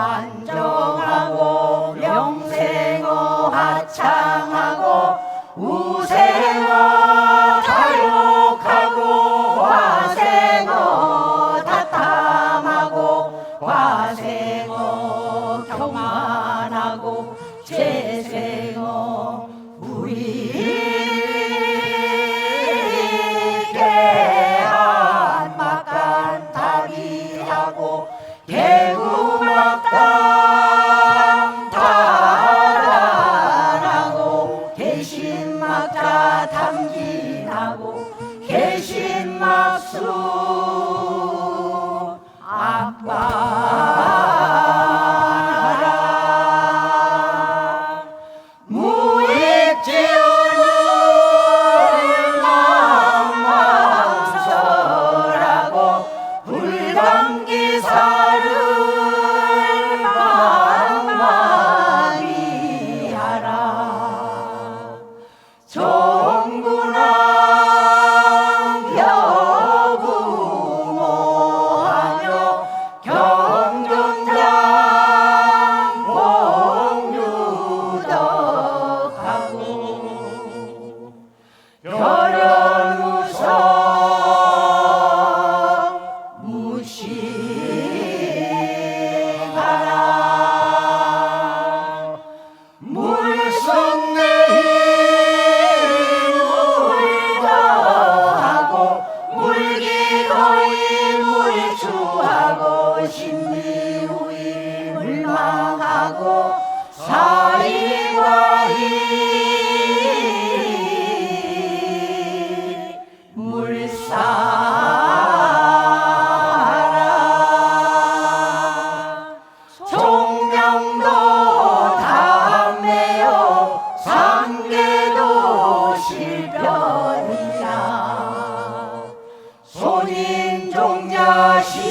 완정하고 명생어 하창하고 우생어 탈옥하고 화생어 다탐하고 화생어 경만하고 slow. 사리와이 물살아. 총명도 담매요. 상계도 실변이야. 손인 종자시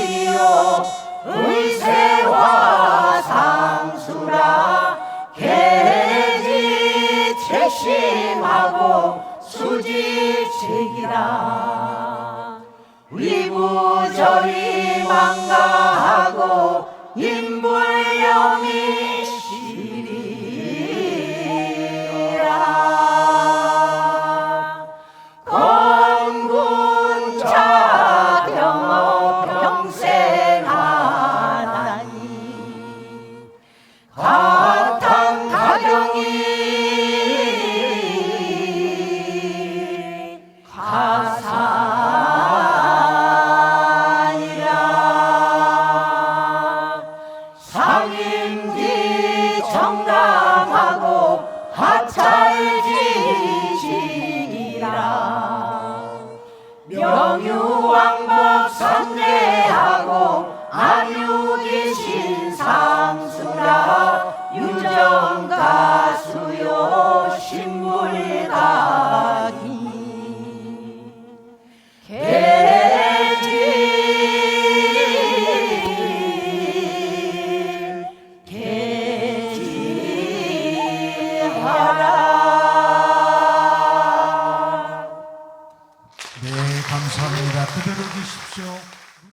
하고 수지책이라. 위부절이 지시기라. 명유왕복 선례. 表